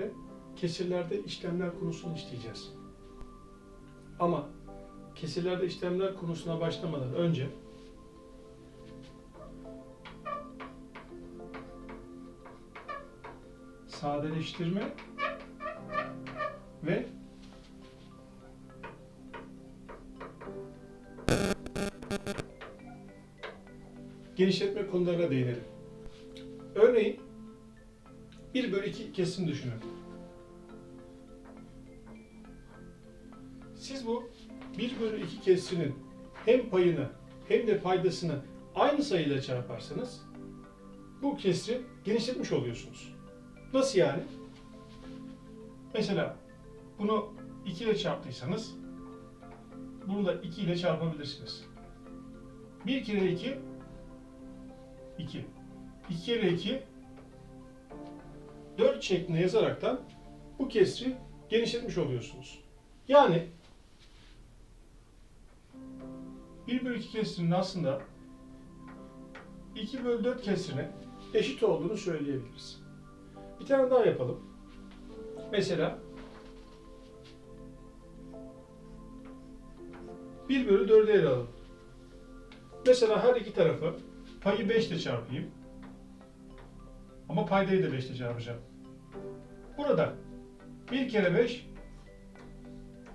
Dersimizde kesirlerde işlemler konusunu işleyeceğiz. Ama kesirlerde işlemler konusuna başlamadan önce sadeleştirme ve genişletme konularına değinelim. Örneğin 1 bölü 2 kesim düşünün. Siz bu 1 bölü 2 kesrinin hem payını hem de paydasını aynı sayıyla çarparsanız bu kesri genişletmiş oluyorsunuz. Nasıl yani? Mesela bunu 2 ile çarptıysanız bunu da 2 ile çarpabilirsiniz. 1 kere 2 2. 2 kere 2 4 şeklinde yazaraktan bu kesri genişletmiş oluyorsunuz. Yani 1 bölü 2 kesrinin aslında 2 bölü 4 kesrine eşit olduğunu söyleyebiliriz. Bir tane daha yapalım. Mesela 1 bölü 4'ü ele alalım. Mesela her iki tarafı payı 5 ile çarpayım. Ama paydayı da 5 ile çarpacağım. Burada 1 kere 5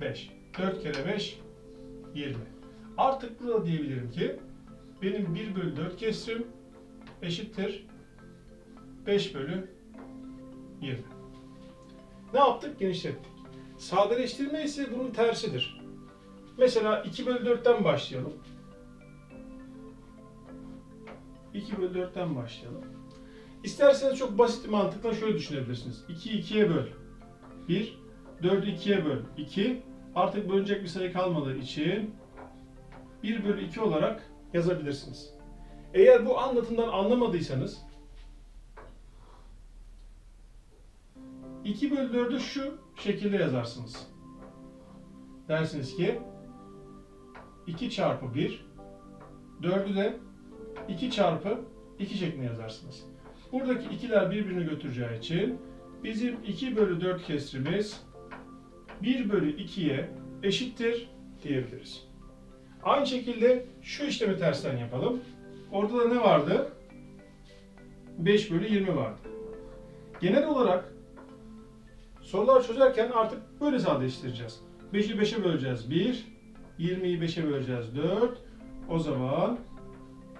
5. 4 kere 5 20. Artık burada diyebilirim ki benim 1 bölü 4 kesrim eşittir 5 bölü 20. Ne yaptık? Genişlettik. Sadeleştirme ise bunun tersidir. Mesela 2 bölü 4'ten başlayalım. 2 bölü 4'ten başlayalım. İsterseniz çok basit bir mantıkla şöyle düşünebilirsiniz. 2'yi 2'ye böl. 1. 4'ü 2'ye böl. 2. Artık bölünecek bir sayı kalmadığı için 1 bölü 2 olarak yazabilirsiniz. Eğer bu anlatımdan anlamadıysanız 2 bölü 4'ü şu şekilde yazarsınız. Dersiniz ki 2 çarpı 1 4'ü de 2 çarpı 2 şeklinde yazarsınız. Buradaki ikiler birbirini götüreceği için bizim 2 bölü 4 kesrimiz 1 bölü 2'ye eşittir diyebiliriz. Aynı şekilde şu işlemi tersten yapalım. Orada da ne vardı? 5 bölü 20 vardı. Genel olarak sorular çözerken artık böyle sadeleştireceğiz. 5'i 5'e böleceğiz 1, 20'yi 5'e böleceğiz 4. O zaman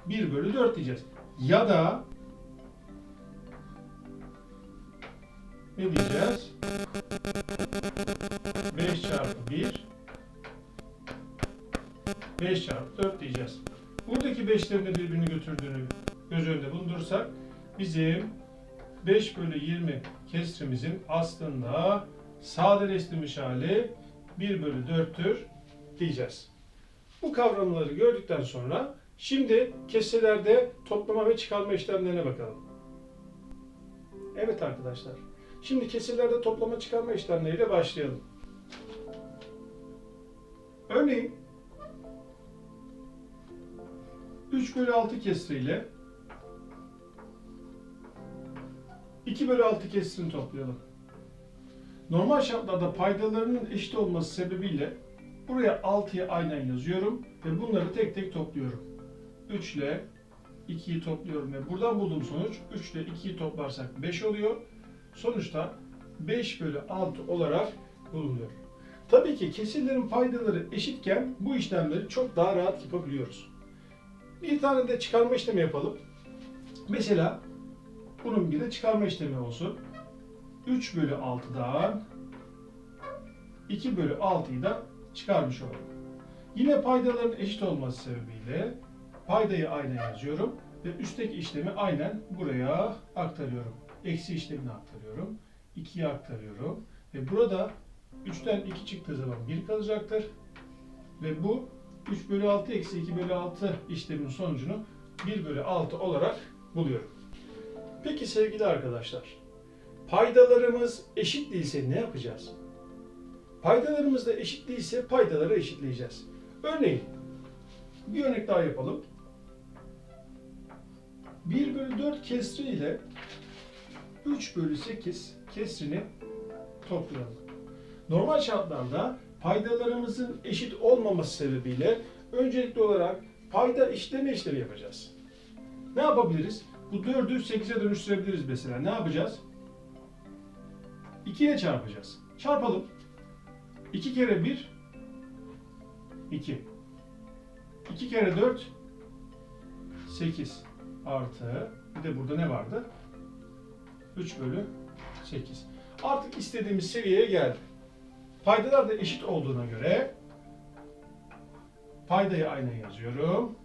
1 bölü 4 diyeceğiz. Ya da ne diyeceğiz? 5 çarpı 1 5 çarpı 4 diyeceğiz. Buradaki 5'lerin de birbirini götürdüğünü göz önünde bulundursak bizim 5 bölü 20 kesrimizin aslında sadeleştirilmiş hali 1 bölü 4'tür diyeceğiz. Bu kavramları gördükten sonra şimdi kesirlerde toplama ve çıkarma işlemlerine bakalım. Evet arkadaşlar. Şimdi kesirlerde toplama çıkarma işlemleriyle başlayalım. Örneğin 3 bölü 6 kesiriyle 2 bölü 6 kesirini toplayalım. Normal şartlarda paydalarının eşit olması sebebiyle buraya 6'yı aynen yazıyorum ve bunları tek tek topluyorum. 3 ile 2'yi topluyorum ve buradan bulduğum sonuç 3 ile 2'yi toplarsak 5 oluyor. Sonuçta 5 bölü 6 olarak bulunuyor. Tabii ki kesirlerin paydaları eşitken bu işlemleri çok daha rahat yapabiliyoruz. Bir tane de çıkarma işlemi yapalım. Mesela bunun bir de çıkarma işlemi olsun. 3 bölü 6'dan 2 bölü 6'yı da çıkarmış olalım. Yine paydaların eşit olması sebebiyle paydayı aynen yazıyorum ve üstteki işlemi aynen buraya aktarıyorum. Eksi işlemini aktarıyorum. 2'yi aktarıyorum ve burada 3'ten 2 çıktığı zaman 1 kalacaktır. Ve bu 3 bölü 6 eksi 2 bölü 6 işlemin sonucunu 1 bölü 6 olarak buluyorum. Peki sevgili arkadaşlar, paydalarımız eşit değilse ne yapacağız? Paydalarımız da eşit değilse paydaları eşitleyeceğiz. Örneğin, bir örnek daha yapalım. 1 bölü 4 kesri ile 3 bölü 8 kesrini toplayalım. Normal şartlarda paydalarımızın eşit olmaması sebebiyle öncelikli olarak payda işleme işlemi yapacağız. Ne yapabiliriz? Bu 4'ü 8'e dönüştürebiliriz mesela. Ne yapacağız? 2 ile çarpacağız. Çarpalım. 2 kere 1 2 2 kere 4 8 artı bir de burada ne vardı? 3 bölü 8. Artık istediğimiz seviyeye geldi. Paydalar da eşit olduğuna göre paydayı aynen yazıyorum.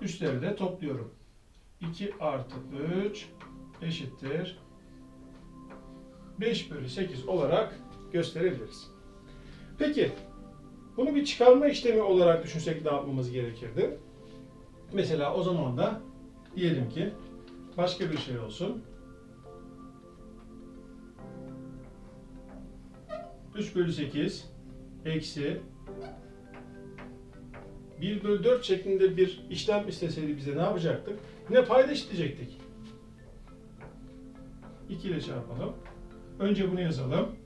Üstleri de topluyorum. 2 artı 3 eşittir 5 bölü 8 olarak gösterebiliriz. Peki bunu bir çıkarma işlemi olarak düşünsek ne yapmamız gerekirdi? Mesela o zaman da diyelim ki başka bir şey olsun. 3 bölü 8 eksi 1 bölü 4 şeklinde bir işlem isteseydi bize ne yapacaktık? Yine payda işleyecektik. 2 ile çarpalım. Önce bunu yazalım.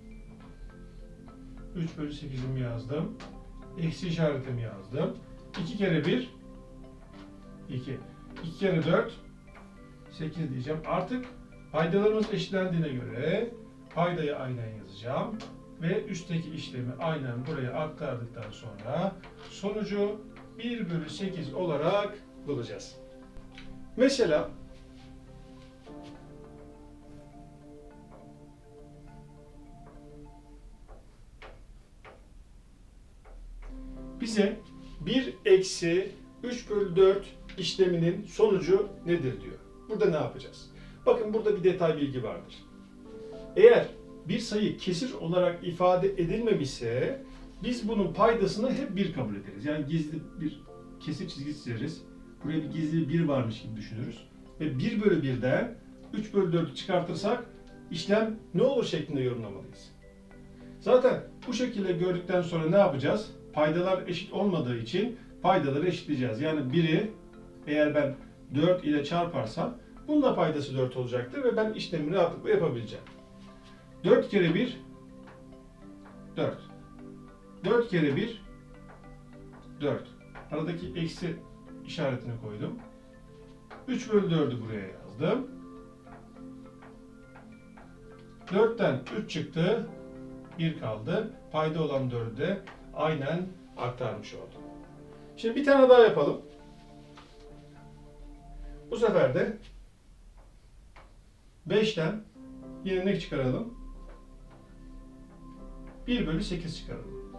3 bölü 8'imi yazdım. Eksi işaretimi yazdım. 2 kere 1 2. 2 kere 4 8 diyeceğim. Artık paydalarımız eşitlendiğine göre paydayı aynen yazacağım. Ve üstteki işlemi aynen buraya aktardıktan sonra sonucu 1 bölü 8 olarak bulacağız. Mesela bize 1 eksi 3 bölü 4 işleminin sonucu nedir diyor. Burada ne yapacağız? Bakın burada bir detay bilgi vardır. Eğer bir sayı kesir olarak ifade edilmemişse biz bunun paydasını hep 1 kabul ederiz. Yani gizli bir kesir çizgi çizeriz. Buraya bir gizli bir 1 varmış gibi düşünürüz. Ve 1 bölü 1'den 3 bölü 4'ü çıkartırsak işlem ne olur şeklinde yorumlamalıyız. Zaten bu şekilde gördükten sonra ne yapacağız? Paydalar eşit olmadığı için paydaları eşitleyeceğiz. Yani 1'i eğer ben 4 ile çarparsam bunun da paydası 4 olacaktır ve ben işlemi rahatlıkla yapabileceğim. 4 kere 1 4. 4 kere 1 4. Aradaki eksi işaretini koydum. 3 bölü 4'ü buraya yazdım. 4'ten 3 çıktı. 1 kaldı. Payda olan 4'ü de aynen aktarmış oldum. Şimdi bir tane daha yapalım. Bu sefer de 5'ten yine ne çıkaralım? 1 bölü 8 çıkaralım.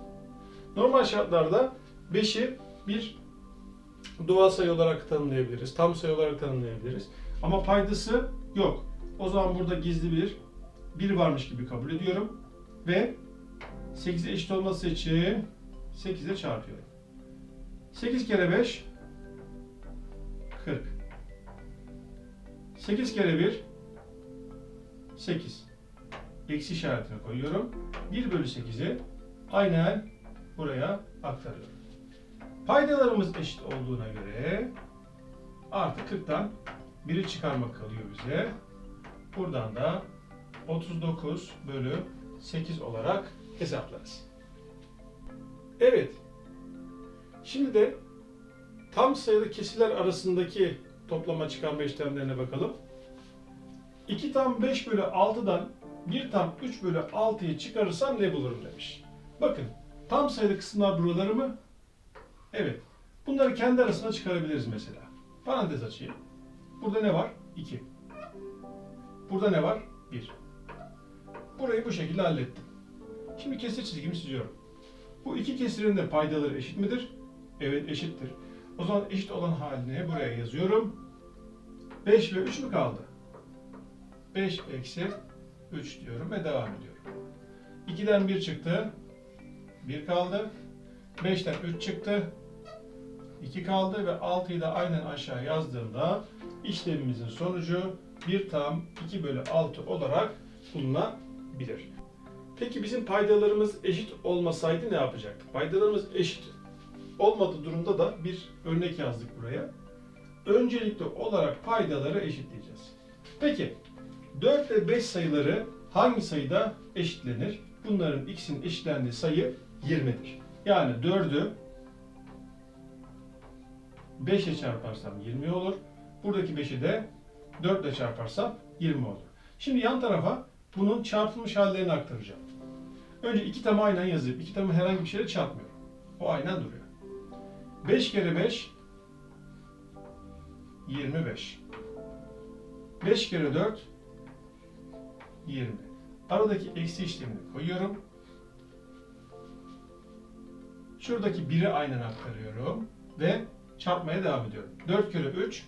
Normal şartlarda 5'i bir doğal sayı olarak tanımlayabiliriz, tam sayı olarak tanımlayabiliriz. Ama paydası yok. O zaman burada gizli bir 1 varmış gibi kabul ediyorum. Ve 8'e eşit olması için 8'e çarpıyorum. 8 kere 5 40. 8 kere 1 8. Eksi işaretini koyuyorum. 1 bölü 8'i aynen buraya aktarıyorum. Paydalarımız eşit olduğuna göre artık 40'tan 1'i çıkarmak kalıyor bize. Buradan da 39 bölü 8 olarak hesaplarız. Evet. Şimdi de tam sayılı kesirler arasındaki toplama çıkarma işlemlerine bakalım. 2 tam 5 bölü 6'dan 1 tam 3 bölü 6'yı çıkarırsam ne bulurum demiş. Bakın tam sayılı kısımlar buraları mı? Evet. Bunları kendi arasına çıkarabiliriz mesela. Parantez açayım. Burada ne var? 2. Burada ne var? 1. Burayı bu şekilde hallettim. Şimdi kesir çizgimi çiziyorum. Bu iki kesirin de paydaları eşit midir? Evet eşittir. O zaman eşit olan haline buraya yazıyorum. 5 ve 3 mü kaldı? 5 eksi 3 diyorum ve devam ediyorum. 2'den 1 çıktı. 1 kaldı. 5'ten 3 çıktı. 2 kaldı ve 6'yı da aynen aşağı yazdığımda işlemimizin sonucu 1 tam 2 bölü 6 olarak bulunabilir. Peki bizim paydalarımız eşit olmasaydı ne yapacaktık? Paydalarımız eşit olmadığı durumda da bir örnek yazdık buraya. Öncelikli olarak paydaları eşitleyeceğiz. Peki 4 ve 5 sayıları hangi sayıda eşitlenir? Bunların x'in eşitlendiği sayı 20'dir. Yani 4'ü 5'e çarparsam 20 olur. Buradaki 5'i de 4 ile çarparsam 20 olur. Şimdi yan tarafa bunun çarpılmış hallerini aktaracağım. Önce iki tamı aynen yazıp iki tamı herhangi bir şeyle çarpmıyorum. O aynen duruyor. 5 kere 5 25. 5 kere 4 20. Aradaki eksi işlemini koyuyorum. Şuradaki 1'i aynen aktarıyorum ve çarpmaya devam ediyorum. 4 kere 3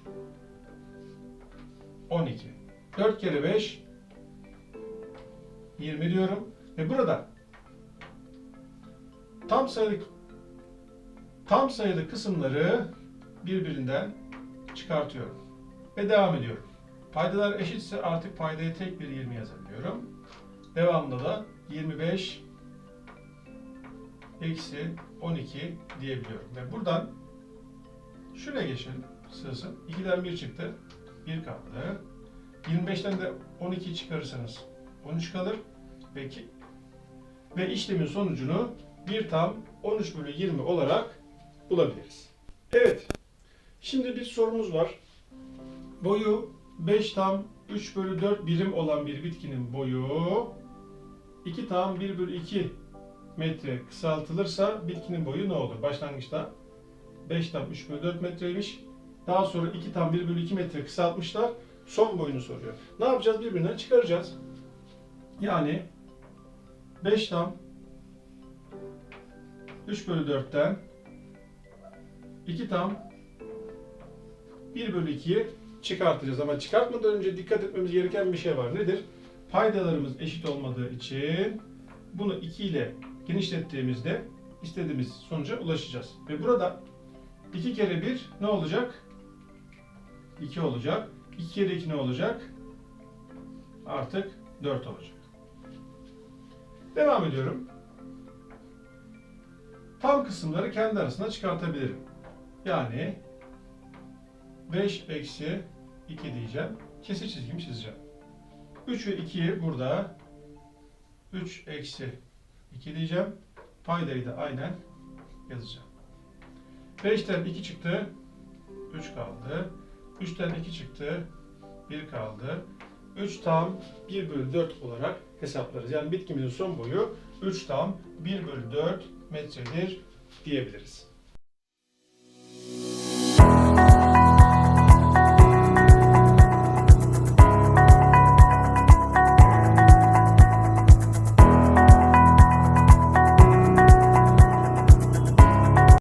12. 4 kere 5 20 diyorum ve burada tam sayılı tam sayılı kısımları birbirinden çıkartıyorum ve devam ediyorum. Paydalar eşitse artık paydaya tek bir 20 yazabiliyorum. Devamında da 25 eksi 12 diyebiliyorum. Ve buradan şuraya geçelim. Sığsın. 2'den 1 çıktı. 1 kaldı. 25'ten de 12 çıkarırsanız 13 kalır. Peki. Ve işlemin sonucunu 1 tam 13 bölü 20 olarak bulabiliriz. Evet. Şimdi bir sorumuz var. Boyu 5 tam 3 bölü 4 birim olan bir bitkinin boyu 2 tam 1 bölü 2 metre kısaltılırsa bitkinin boyu ne olur? Başlangıçta 5 tam 3 bölü 4 metreymiş. Daha sonra 2 tam 1 bölü 2 metre kısaltmışlar. Son boyunu soruyor. Ne yapacağız? Birbirinden çıkaracağız. Yani 5 tam 3 bölü 4'ten 2 tam 1 bölü 2'yi çıkartacağız. Ama çıkartmadan önce dikkat etmemiz gereken bir şey var. Nedir? Paydalarımız eşit olmadığı için bunu 2 ile genişlettiğimizde istediğimiz sonuca ulaşacağız. Ve burada 2 kere 1 ne olacak? 2 olacak. 2 kere 2 ne olacak? Artık 4 olacak. Devam ediyorum. Tam kısımları kendi arasında çıkartabilirim. Yani 5 eksi 2 diyeceğim. Kesir çizgimi çizeceğim. 3 ve 2'yi burada 3 eksi 2 diyeceğim. Paydayı da aynen yazacağım. 5'ten 2 çıktı. 3 kaldı. 3'ten 2 çıktı. 1 kaldı. 3 tam 1 bölü 4 olarak hesaplarız. Yani bitkimizin son boyu 3 tam 1 bölü 4 metredir diyebiliriz.